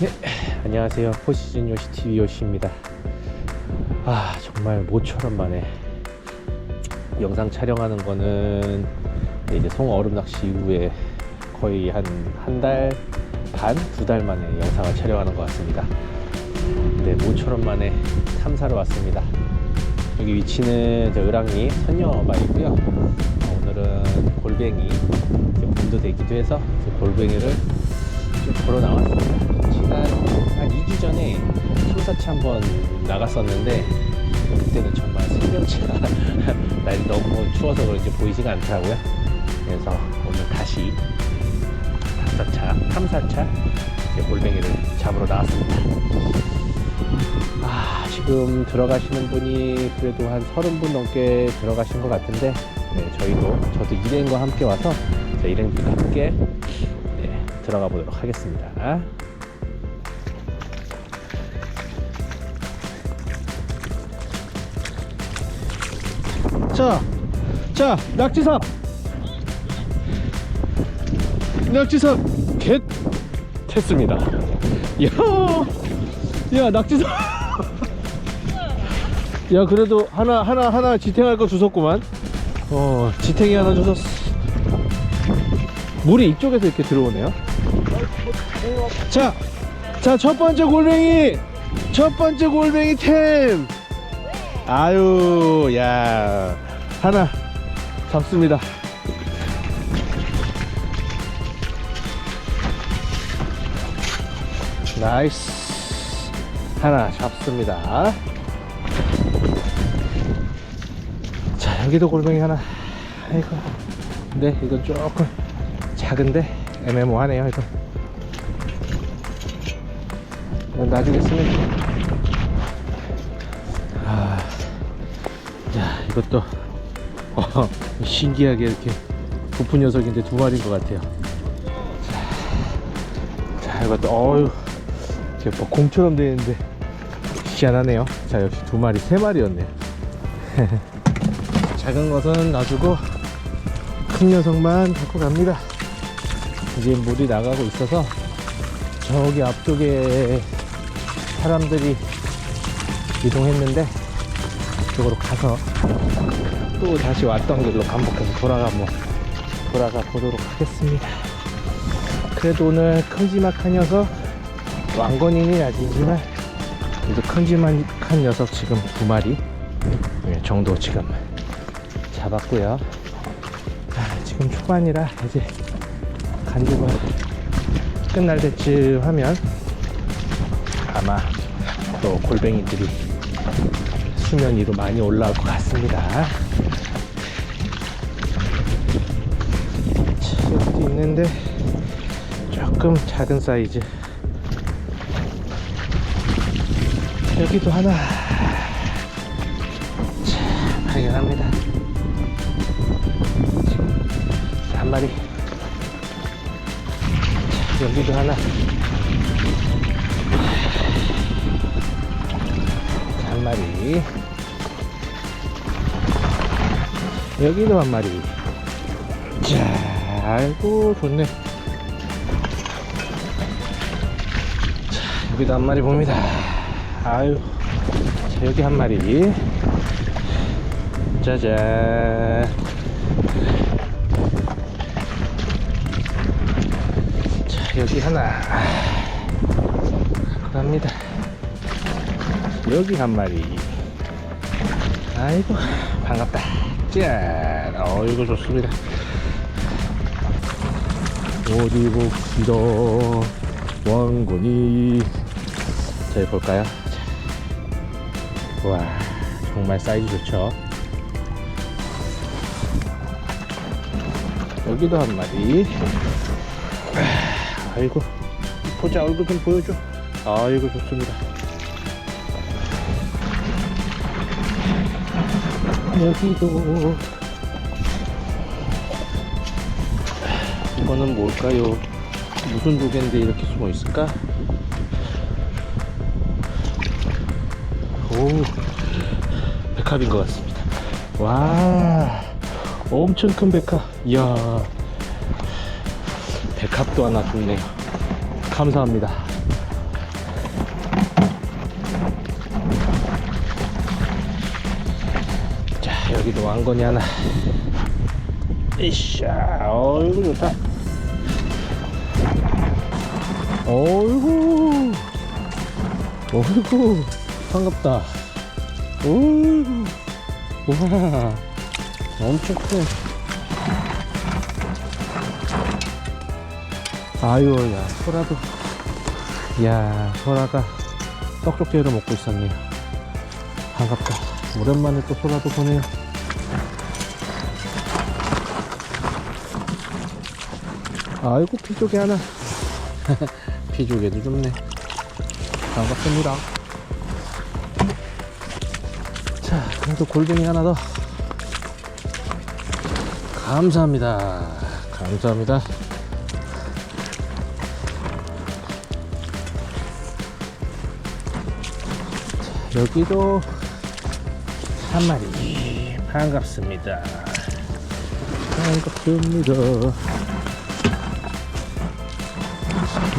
네, 안녕하세요. 포시즌 요시 TV 요시입니다. 아, 정말 모처럼 만에 영상 촬영하는 거는 이제 송얼음 낚시 이후에 거의 한 한 달 반, 두 달 만에 영상을 촬영하는 것 같습니다. 네, 모처럼 만에 탐사로 왔습니다. 여기 위치는 저 을왕리 선녀마이고요. 어, 오늘은 골뱅이 봄도 되기도 해서 골뱅이를 좀 보러 나왔습니다. 지난 한 2주 전에 소사치 한번 나갔었는데 그때는 정말 생명체가 날이 너무 추워서 그런지 보이지가 않더라고요. 그래서 오늘 다시 탐사차, 탐사차 골뱅이를 잡으러 나왔습니다. 아, 지금 들어가시는 분이 그래도 한 30분 넘게 들어가신 것 같은데 네, 저희도 저도 일행과 함께 와서 저 일행들과 함께 네, 들어가 보도록 하겠습니다. 자, 자, 낙지삽! 낙지삽 겟! 했습니다. 야, 야, 낙지삽! 야, 그래도 하나, 하나, 하나 지탱할 거 주웠구만. 어, 지탱이 하나 주웠어. 물이 이쪽에서 이렇게 들어오네요. 자, 자, 첫 번째 골뱅이! 첫 번째 골뱅이 템! 아유, 야, 하나 잡습니다. 나이스. 하나 잡습니다. 자, 여기도 골뱅이 하나. 아이고. 근데 이건 조금 작은데 애매모하네요, 이거. 이건 나중에 쓰면 돼. 아, 자, 이것도 어, 신기하게 이렇게 부푼 녀석인데 두 마리인 것 같아요. 자, 자 이것도 어유, 이게 뭐 공처럼 되어 있는데 희한하네요. 자, 역시 두 마리, 세 마리였네요. 작은 것은 놔두고 큰 녀석만 갖고 갑니다. 이제 물이 나가고 있어서 저기 앞쪽에 사람들이 이동했는데 그쪽으로 가서 또 다시 왔던 길로 반복해서 돌아가 뭐 돌아가 보도록 하겠습니다. 그래도 오늘 큼지막한 녀석 왕건이는 아니지만 그래도 큼지막한 녀석 지금 두 마리 네, 정도 지금 잡았고요. 아, 지금 초반이라 이제 간주가 끝날 때쯤 하면 아마 또 골뱅이들이 수면 위로 많이 올라올 것 같습니다. 있는데 조금 작은 사이즈. 여기도 하나 자, 발견합니다. 한 마리. 자, 여기도 하나. 자, 한 마리. 여기도 한 마리. 자, 아이고, 좋네. 자, 여기도 한 마리 봅니다. 아유. 자, 여기 한 마리. 짜잔. 자, 여기 하나. 갑니다. 여기 한 마리. 아이고, 반갑다. 짠! 어, 이거 좋습니다. 어디 봅시다. 왕건이. 자, 여기 볼까요? 자. 와, 정말 사이즈 좋죠? 여기도 한 마리. 아, 아이고, 보자, 얼굴 좀 보여줘. 아이고, 좋습니다. 여기도 이거는 뭘까요? 무슨 조개인데 이렇게 숨어 있을까? 오, 백합인 것 같습니다. 와, 엄청 큰 백합. 이야, 백합도 하나 좋네요. 감사합니다. 자, 여기도 왕건이 하나. 이샤, 어이구, 좋다. 어이구, 어이구, 반갑다. 어이구, 와, 엄청 크네. 아유, 야, 소라도. 야, 소라가 떡조개를 먹고 있었네요. 반갑다. 오랜만에 또 소라도 보네요. 아이고, 피조개 하나. 피조개도 좋네. 반갑습니다. 자, 그래도 골뱅이 하나 더. 감사합니다. 감사합니다. 자, 여기도 한 마리. 반갑습니다. 반갑습니다.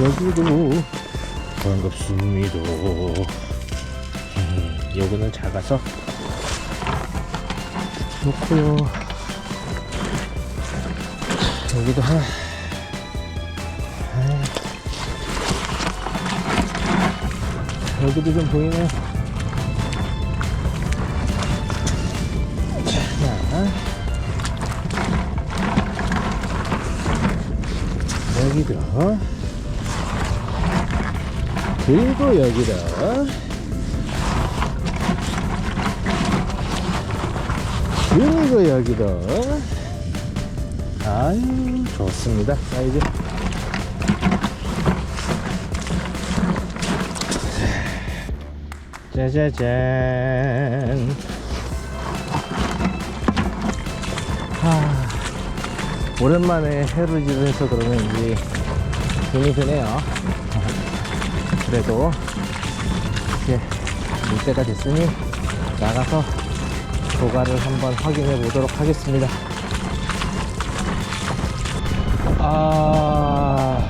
여기도 반갑습니다. 음, 요거는 작아서 놓고요. 여기도 하나. 아, 여기도 좀 보이네요. 자, 여기도. 그리고 여기다. 그리고 여기다. 아유 좋습니다. 사이즈 짜자잔 하, 오랜만에 해루질을 해서 그러는지 눈이 드네요 그래도 이제 물 때가 됐으니 나가서 조가를 한번 확인해 보도록 하겠습니다. 아,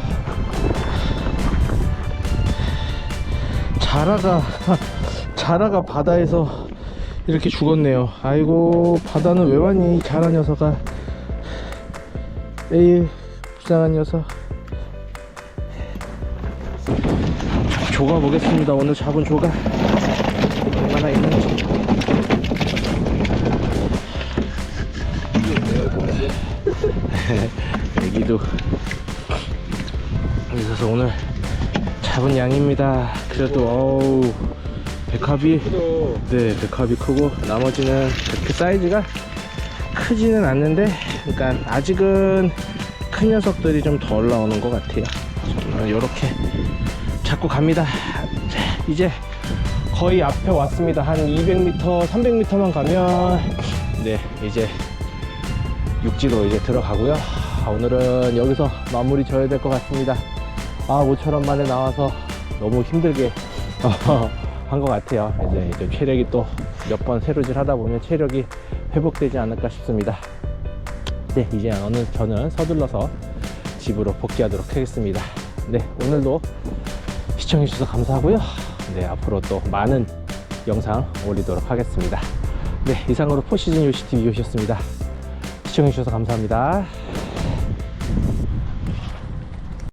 자라가, 자라가 바다에서 이렇게 죽었네요. 아이고, 바다는 왜 왔니? 자라 녀석아. 에이, 불쌍한 녀석. 조가 보겠습니다. 오늘 잡은 조가 얼마나 있는지. 여기도 있어서 오늘 잡은 양입니다. 그래도 어우 백합이 네 백합이 크고 나머지는 그렇게 사이즈가 크지는 않는데 그러니까 아직은 큰 녀석들이 좀 덜 나오는 것 같아요. 이렇게 잡고 갑니다. 자, 이제 거의 앞에 왔습니다. 한 200m, 300m만 가면 네 이제 육지로 이제 들어가고요. 아, 오늘은 여기서 마무리 져야 될 것 같습니다. 아 모처럼 만에 나와서 너무 힘들게 한 것 같아요. 이제, 이제 체력이 또 몇번 새로질 하다 보면 체력이 회복되지 않을까 싶습니다. 네 이제 어느 저는 서둘러서 집으로 복귀하도록 하겠습니다. 네 오늘도 시청해주셔서 감사하고요. 네, 앞으로 또 많은 영상 올리도록 하겠습니다. 네, 이상으로 포시즌 요시TV 요시였습니다. 시청해주셔서 감사합니다.